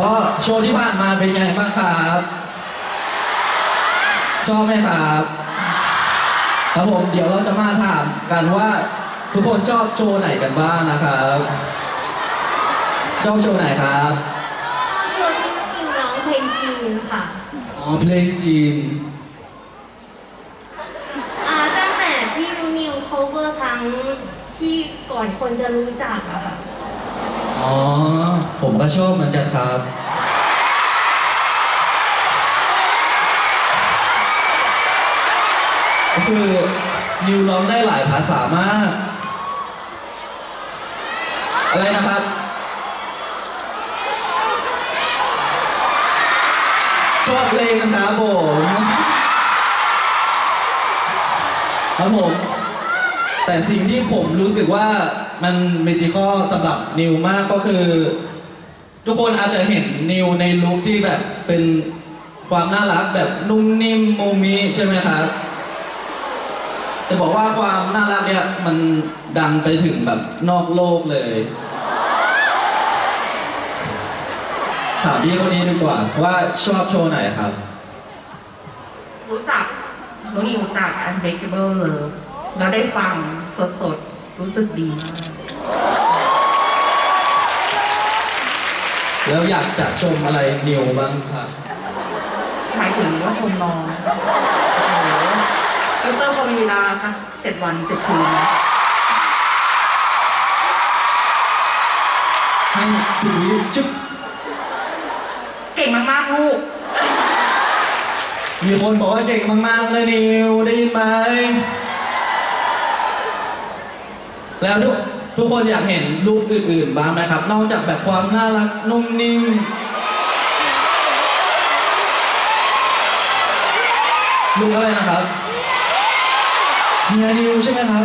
ก็โชว์ที่ผ่านมาเป็นไงบ้างครับ ชอบไหมครับครับผมเดี๋ยวเราจะมาถามกันว่าทุกคนชอบโชว์ไหนกันบ้างนะครับ ชอบโชว์ไหนครับชวนที่นิวร้องเพลงจีนค่ะ อ๋อเพลงจีน อ่าตั้งแต่ที่รู้นิว cover ครั้งที่ก่อนคนจะรู้จักอะค่ะ อ๋อ ผมก็ชอบเหมือนกันครับ ก็คือนิวร้องได้หลายภาษามาก อะไรนะครับ ชอบเพลงครับผมครับผม แต่สิ่งที่ผมรู้สึกว่ามันเมจิคอลสำหรับนิวมากก็คือ ทุกคนอาจจะเห็นนิวในลุคที่แบบเป็นความน่ารักแบบนุ่มนิ่มโมมิใช่ไหมครับแต่บอกว่าความน่ารักเนี่ยมันดังไปถึงแบบนอกโลกเลยถามพี่คนนี้ดีกว่าว่าชอบโชว์ไหนครับ รู้จักรู้นิวจาก Unbreakable Love แล้วได้ฟังสดๆ รู้สึกดีมาก แล้วอยากจะชมอะไรนิวบ้างครับหมายถึงว่าชมน้องโอ้โหดรพอมีเวลาสักเจ็ดวันเจ็ดคืนนะให้สิบวิจุ๊บเก่งมากๆลูก มีคนบอกว่าเก่งมากๆเลยนิวได้ยินไหม แล้วทุก ทุกคนอยากเห็นรูปอื่นๆบ้างไหมครับ นอกจากแบบความน่ารักนุ่มนิ่มลูกอะไรนะครับเฮียนิวใช่ไหมครับ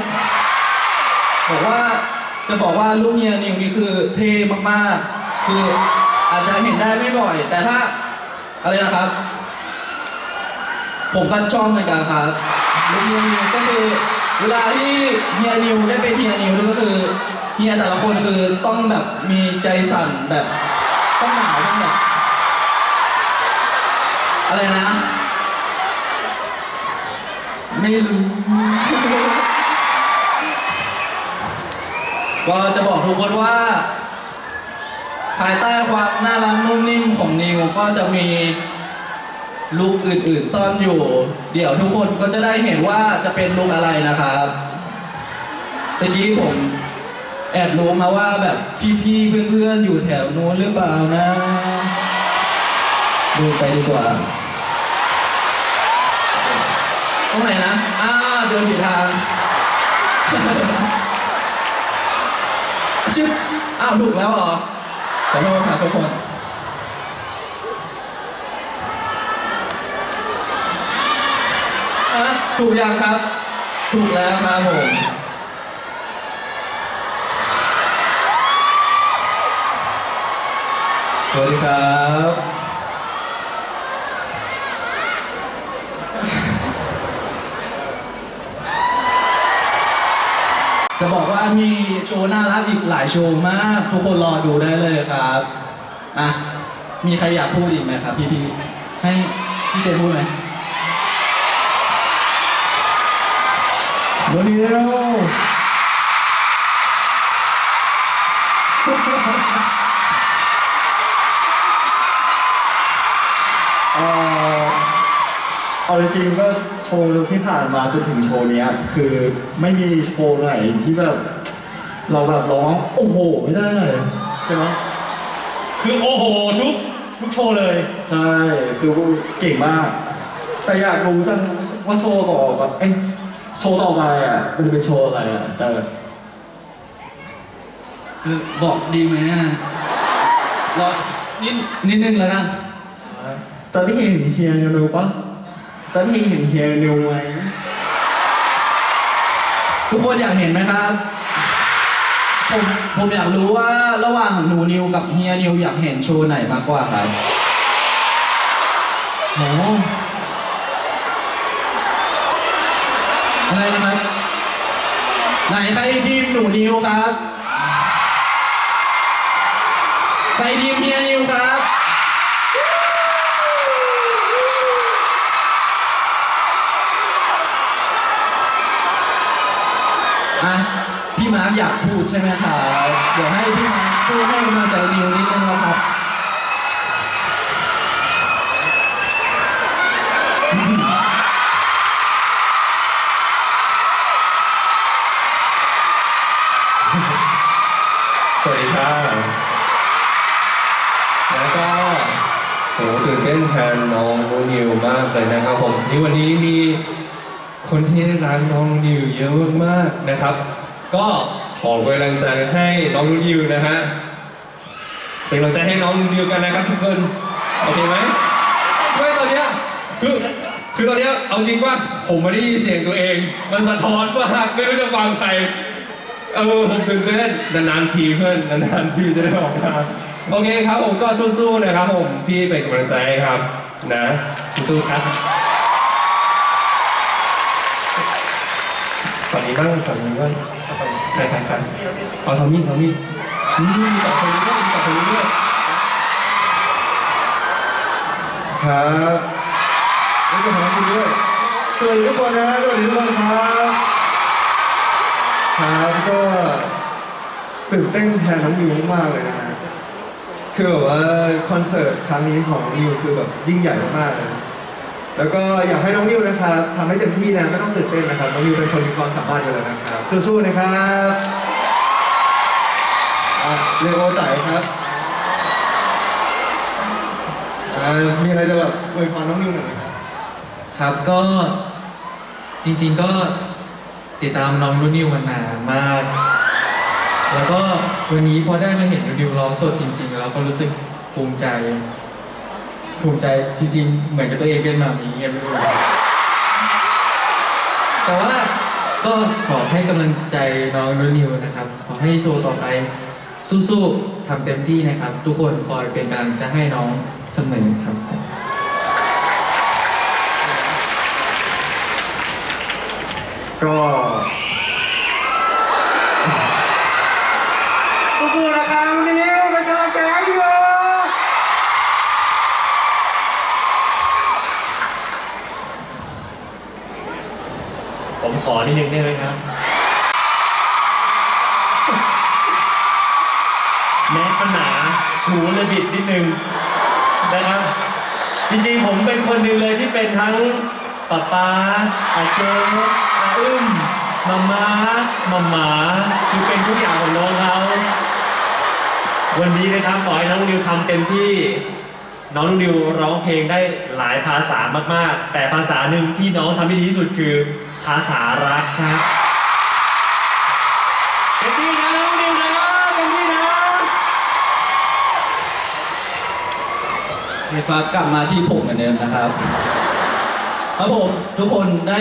บอกว่าจะบอกว่าลูกเฮียนิวนี่คือเท่มากๆ คืออาจจะเห็นได้ไม่บ่อย แต่ถ้าอะไรนะครับ ผมก็ชอบเหมือนกันครับลูกเฮียนิวก็คือ เวลาที่เฮียนิวได้เป็นเฮียนิวนี่ก็คือเฮียแต่ละคนคือต้องแบบมีใจสั่นแบบต้องหนาวต้องแบบอะไรนะ ไม่รู้ ก็จะบอกทุกคนว่า ภายใต้ความน่ารักนุ่มนิ่มของนิวก็จะมี ลุกอื่นๆ ซ่อนอยู่ เดี๋ยวทุกคนก็จะได้เห็นว่าจะเป็นลุกอะไรนะครับตะกี้ผมแอบรู้มาว่าแบบพี่ๆเพื่อนๆอยู่แถวนู้นหรือเปล่านะ ดูไปดีกว่าตรงไหนนะอ้าเดินผิดทางจึ๊บอ้าวถูกแล้วเหรอขอโทษครับทุกคนอะ ถูกยังครับ ถูกแล้วครับผมสวัสดีครับ จะบอกว่ามีโชว์น่ารักอีกหลายโชว์มาก ทุกคนรอดูได้เลยครับอะมีใครอยากพูดอีกไหมครับ พี่พี่ให้พี่เจพูดไหม โรนิวเอ่อเอาจริงๆก็โชว์ที่ผ่านมาจนถึงโชว์เนี้ย คือไม่มีโชว์ไหนที่แบบ เราแบบร้องโอ้โหไม่ได้เลยใช่ไหมคือโอ้โหทุกทุกโชว์เลย ใช่คือเก่งมาก แต่อยากรู้จังว่าโชว์ต่อแบบเอ้ย โชว์ต่อไปอะมันจะเป็นโชว์อะไรอะแต่เออบอกดีไหมอะรอนิดนิดนึงแล้วกันตอนที่เห็นเฮียนิวปะตอนที่เห็นเฮียนิวไหมทุกคนอยากเห็นไหมครับ ผมผมอยากรู้ว่าระหว่างหนูนิวกับเฮียนิวอยากเห็นโชว์ไหนมากกว่าครับโหอ ไหนใครทีมหนูนิวครับ ใครทีมเฮียนิวครับอะพี่มาร์กอยากพูดใช่ไหมครับ เดี๋ยวให้พี่มาร์กพูดให้กำลังใจนิวนิดนึงนะครับ ต้นแทนน้องนูนิวมากเลยนะครับผมที่วันนี้มีคนที่รักน้องนิวเยอะมากๆนะครับ ก็ขอกำลังใจให้น้องนูนิวนะฮะเป็นกำลังใจให้น้องนิวกันนะครับทุกคนโอเคไหมไม่ตอนเนี้ยคือคือตอนเนี้ยเอาจริงว่าผมไม่ได้ยินเสียงตัวเอง มันสะท้อนว่าไม่รู้จะฟังใครเออผมตื่นเต้นนานๆทีเพื่อนนานๆทีจะได้ออกมา โอเคครับผมก็สู้ๆนะครับผมพี่เป็นกำลังใจให้ครับนะสู้ๆครับฝั่งนี้บ้างฝั่งนี้บ้างเอาฝั่งใครใครใครเอาทอมมี่ทอมมี่นี่มีสองคนนี้ด้วยมีสองคนนี้ด้วยครับรู้สึกของคุณด้วยสวัสดีทุกคนนะสวัสดีทุกคนครับครับก็ตื่นเต้นแทนน้องนิวมากๆเลยนะฮะ คือแบบว่าคอนเสิร์ตครั้งนี้ของนิวคือแบบยิ่งใหญ่มากๆเลยแล้วก็อยากให้น้องนิวนะครับทำให้เต็มที่นะไม่ต้องตื่นเต้นนะครับน้องนิวเป็นคนมีความสามารถอยู่แล้วนะครับสู้ๆนะครับอะเลโอไต่ครับอ่ามีอะไรจะแบบอวยพรน้องนิวหน่อยไหมครับ ครับก็จริงๆก็ติดตามน้องรุ่นนิวมานานมาก แล้วก็วันนี้พอได้มาเห็นนูนิวร้องสดจริง ๆ แล้วก็รู้สึกภูมิใจ ภูมิใจจริง ๆ เหมือนกับตัวเองเป็นมามีเงี้ยไม่รู้แต่ว่าก็ขอให้กำลังใจน้องนูนิวนะครับ ขอให้โชว์ต่อไปสู้ๆทำเต็มที่นะครับ ทุกคนคอยเป็นกำลังใจให้น้องเสมอครับก็ ผมขอนิดนึงได้ไหมครับ แม้ปัญหาหูเลยบิดนิดนึงนะครับ จริงๆผมเป็นคนหนึ่งเลยที่เป็นทั้งป๊าป๊าอาเจอาอึ้มมาม้ามาหมาคือเป็นทุกอย่างของน้องเขาวันนี้นะครับขอให้น้องนิวทำเต็มที่น้องนิวร้องเพลงได้หลายภาษามากๆ แต่ภาษาหนึ่งที่น้องทำได้ดีที่สุดคือ ภาษารักครับเต็มที่นะน้องนิวนะเต็มที่นะไฟฟ้ากลับมาที่ผมเหมือนเดิมนะครับครับผมทุกคนได้